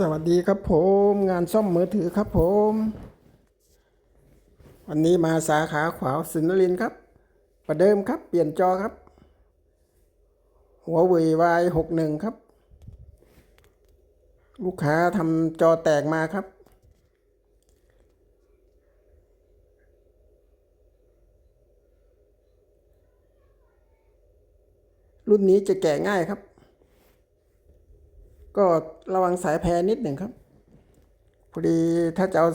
สวัสดีครับผมงานซ่อมมือถือครับผม วันนี้มาสาขาขวาสินนรินครับ ประเดิมครับเปลี่ยนจอครับ หัวเว่ยวายหกหนึ่งครับ ลูกค้าทำจอแตกมาครับ รุ่นนี้จะแกะง่ายครับ ก็ระวังสายแพรนิดหนึ่งครับ พอดีถ้าจะเอา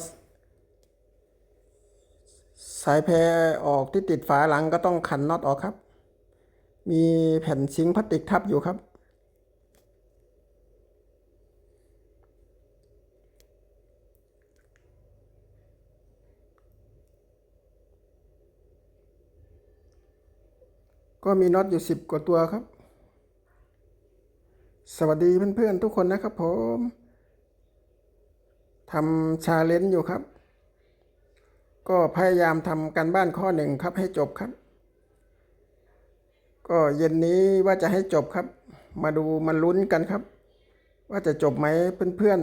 สายแพรออกที่ติดฝาหลังก็ต้องขันน็อตออกครับ มีแผ่นซิงค์พลาสติกทับอยู่ครับ ก็มีน็อตอยู่สิบกว่าตัวครับ สวัสดีเพื่อนๆทุกคนนะครับผมทำชาเลนจ์อยู่ครับ ก็พยายามทำการบ้านข้อหนึ่งครับให้จบครับ ก็เย็นนี้ว่าจะให้จบครับ มาดูมาลุ้นกันครับ ว่าจะจบไหมเพื่อน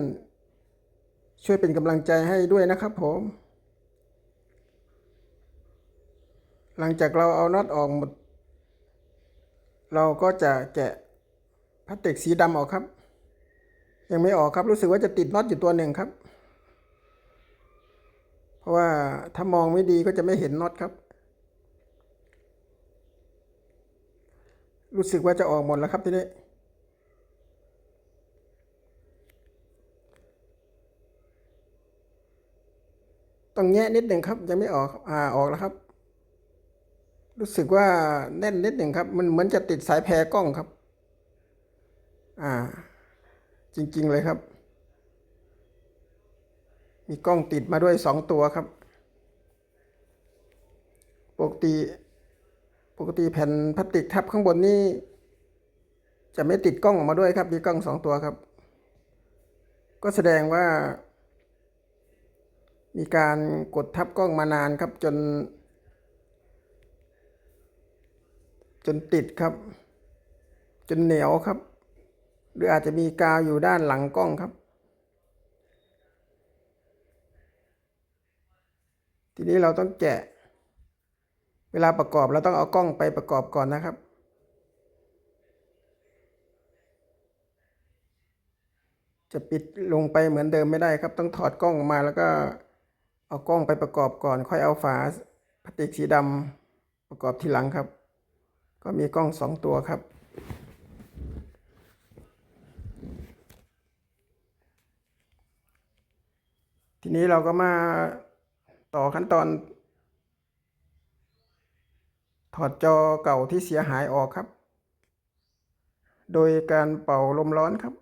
ๆ ช่วยเป็นกำลังใจให้ด้วยนะครับผม หลังจากเราเอาน็อตออกหมด เราก็จะแกะ พลาสติกสีดำออกครับ ยังไม่ออกครับรู้สึกว่าจะติดน็อตอยู่ตัวหนึ่งครับ เพราะว่าถ้ามองไม่ดีก็จะไม่เห็นน็อตครับ รู้สึกว่าจะออกหมดแล้วครับทีนี้ต้องแงะนิดหนึ่งครับยังไม่ออกอ่าออกแล้วครับ รู้สึกว่าแน่นนิดหนึ่งครับ มันเหมือนจะติดสายแพรกล้องครับ อ่า จริง ๆ เลยครับ มีกล้องติดมาด้วยสองตัวครับ ปกติ ปกติแผ่นพลาสติกทับข้างบนนี้จะไม่ติดกล้องออกมาด้วยครับ มีกล้องสองตัวครับ ก็แสดงว่า มีการกดทับกล้องมานานครับจน จนติดครับ จนเหนียวครับ หรืออาจจะมีกาวอยู่ด้านหลังกล้องครับ ทีนี้เราต้องแกะ เวลาประกอบเราต้องเอากล้องไปประกอบก่อนนะครับจะปิดลงไปเหมือนเดิมไม่ได้ครับ ต้องถอดกล้องออกมาแล้วก็เอากล้องไปประกอบก่อน ค่อยเอาฝาพลาสติกสีดำประกอบทีหลังครับ ก็มีกล้องสองตัวครับ ทีนี้เราก็มาต่อขั้นตอน ถอดจอเก่าที่เสียหายออกครับ โดยการเป่าลมร้อนครับ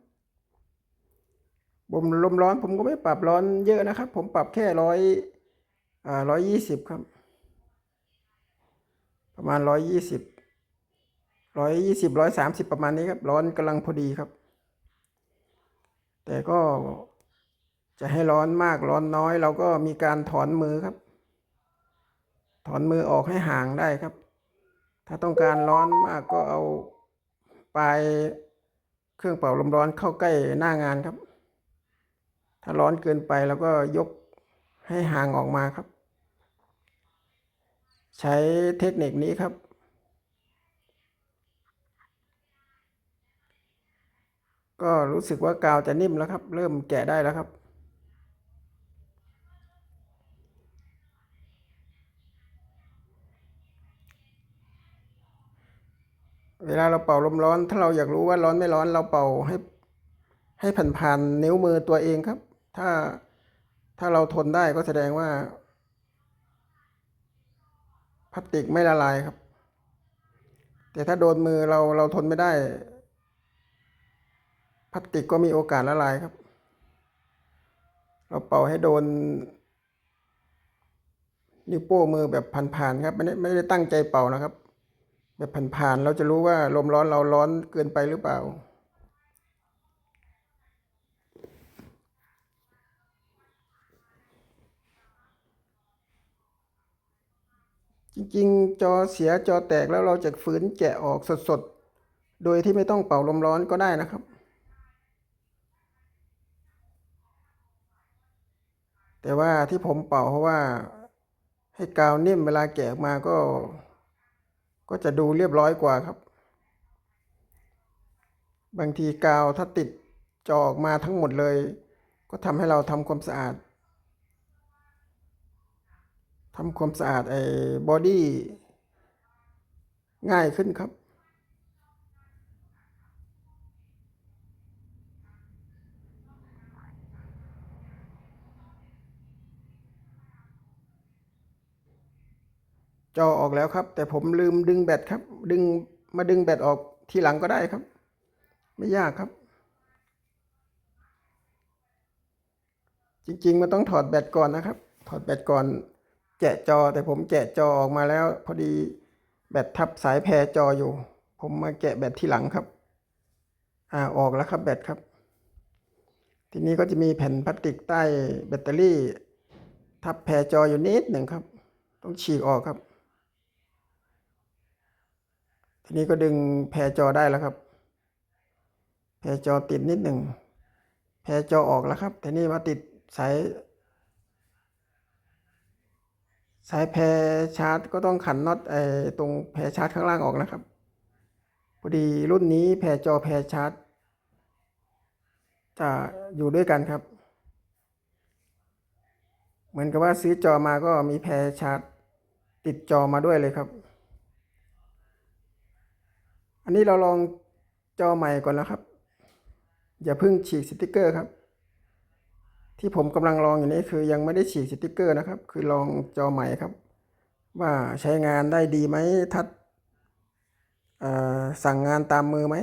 บ่มลมร้อนผมก็ไม่ปรับร้อนเยอะนะครับ ผมปรับแค่ร้อยอ่าร้อยยี่สิบครับ ประมาณร้อยยี่สิบร้อยยี่สิบร้อยสามสิบประมาณนี้ครับ ร้อนกำลังพอดีครับ แต่ก็ จะให้ร้อนมากร้อนน้อย เราก็มีการถอนมือครับ ถอนมือออกให้ห่างได้ครับ ถ้าต้องการร้อนมากก็เอาปลายเครื่องเป่าลมร้อนเข้าใกล้หน้างานครับ ถ้าร้อนเกินไปเราก็ยกให้ห่างออกมาครับ ใช้เทคนิคนี้ครับก็รู้สึกว่ากาวจะนิ่มแล้วครับ เริ่มแกะได้แล้วครับ เวลาเราเป่าลมร้อน ถ้าเราอยากรู้ว่าร้อนไม่ร้อนเราเป่าให้ให้ผ่านผ่านนิ้วมือตัวเองครับ ถ้าถ้าเราทนได้ก็แสดงว่าพลาสติกไม่ละลายครับ แต่ถ้าโดนมือเราเราทนไม่ได้พลาสติกก็มีโอกาสละลายครับ เราเป่าให้โดน นิ้วโป้มือแบบผ่านๆครับไม่ได้ไม่ได้ตั้งใจเป่านะครับ แบบผ่านๆเราจะรู้ว่าลมร้อนเราร้อนเกินไปหรือเปล่า จริงๆ จอเสียจอแตกแล้วเราจะฝืนแกะออกสดๆ โดยที่ไม่ต้องเป่าลมร้อนก็ได้นะครับ แต่ว่าที่ผมเป่าเพราะว่าให้กาวนิ่มเวลาแกะออกมาก็ ก็จะดูเรียบร้อยกว่าครับ บางทีกาวถ้าติดจอออกมาทั้งหมดเลย ก็ทำให้เราทำความสะอาดทำความสะอาดไอ้บอดี้ง่ายขึ้นครับ จอออกแล้วครับ แต่ผมลืมดึงแบตครับ ดึงมาดึงแบตออกทีหลังก็ได้ครับ ไม่ยากครับ จริงๆมันต้องถอดแบตก่อนนะครับ ถอดแบตก่อนแกะจอแต่ผมแกะจอออกมาแล้ว พอดีแบตทับสายแพรจออยู่ ผมมาแกะแบตทีหลังครับ อ่าออกแล้วครับแบตครับ ทีนี้ก็จะมีแผ่นพลาสติกใต้แบตเตอรี่ ทับแพรจออยู่นิดหนึ่งครับ ต้องฉีกออกครับ ทีนี้ก็ดึงแพรจอได้แล้วครับ แพรจอติดนิดหนึ่ง แพรจอออกแล้วครับแต่นี่มาติดสาย สายแพรชาร์จก็ต้องขันน็อตไอ้ตรงแพรชาร์จข้างล่างออกนะครับ พอดีรุ่นนี้แพรจอแพรชาร์จจะอยู่ด้วยกันครับ เหมือนกับว่าซื้อจอมาก็มีแพรชาร์จติดจอมาด้วยเลยครับ อันนี้เราลองจอใหม่ก่อนแล้วครับ อย่าเพิ่งฉีกสติกเกอร์ครับ ที่ผมกำลังลองอยู่นี้คือยังไม่ได้ฉีกสติกเกอร์นะครับ คือลองจอใหม่ครับ ว่าใช้งานได้ดีไหมทัดสั่งงานตามมือไหม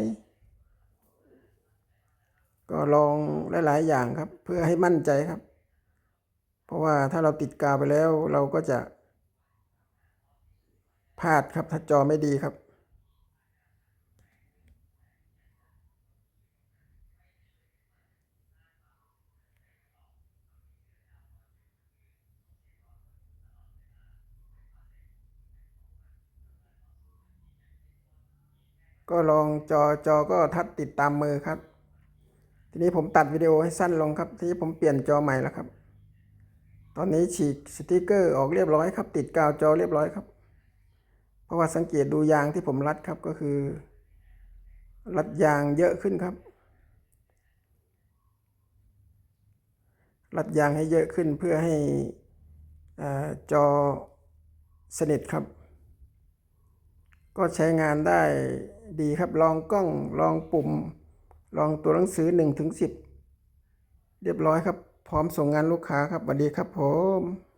ก็ลองหลาย ๆ อย่างครับ เพื่อให้มั่นใจครับ เพราะว่าถ้าเราติดกาวไปแล้วเราก็จะพลาดครับถ้าจอไม่ดีครับ ก็ลองจอจอก็ทัดติดตามมือครับ ทีนี้ผมตัดวิดีโอให้สั้นลงครับ ทีนี้ผมเปลี่ยนจอใหม่แล้วครับ ตอนนี้ฉีกสติกเกอร์ออกเรียบร้อยครับ ติดกาวจอเรียบร้อยครับ เพราะว่าสังเกตดูยางที่ผมรัดครับก็คือ รัดยางเยอะขึ้นครับรัดยางให้เยอะขึ้นเพื่อให้อจอสนิทครับ ก็ใช้งานได้ดีครับ ลองกล้องลองปุ่ม ลองตัวหนังสือ1ถึง10 เรียบร้อยครับ พร้อมส่งงานลูกค้าครับสวัสดีครับผม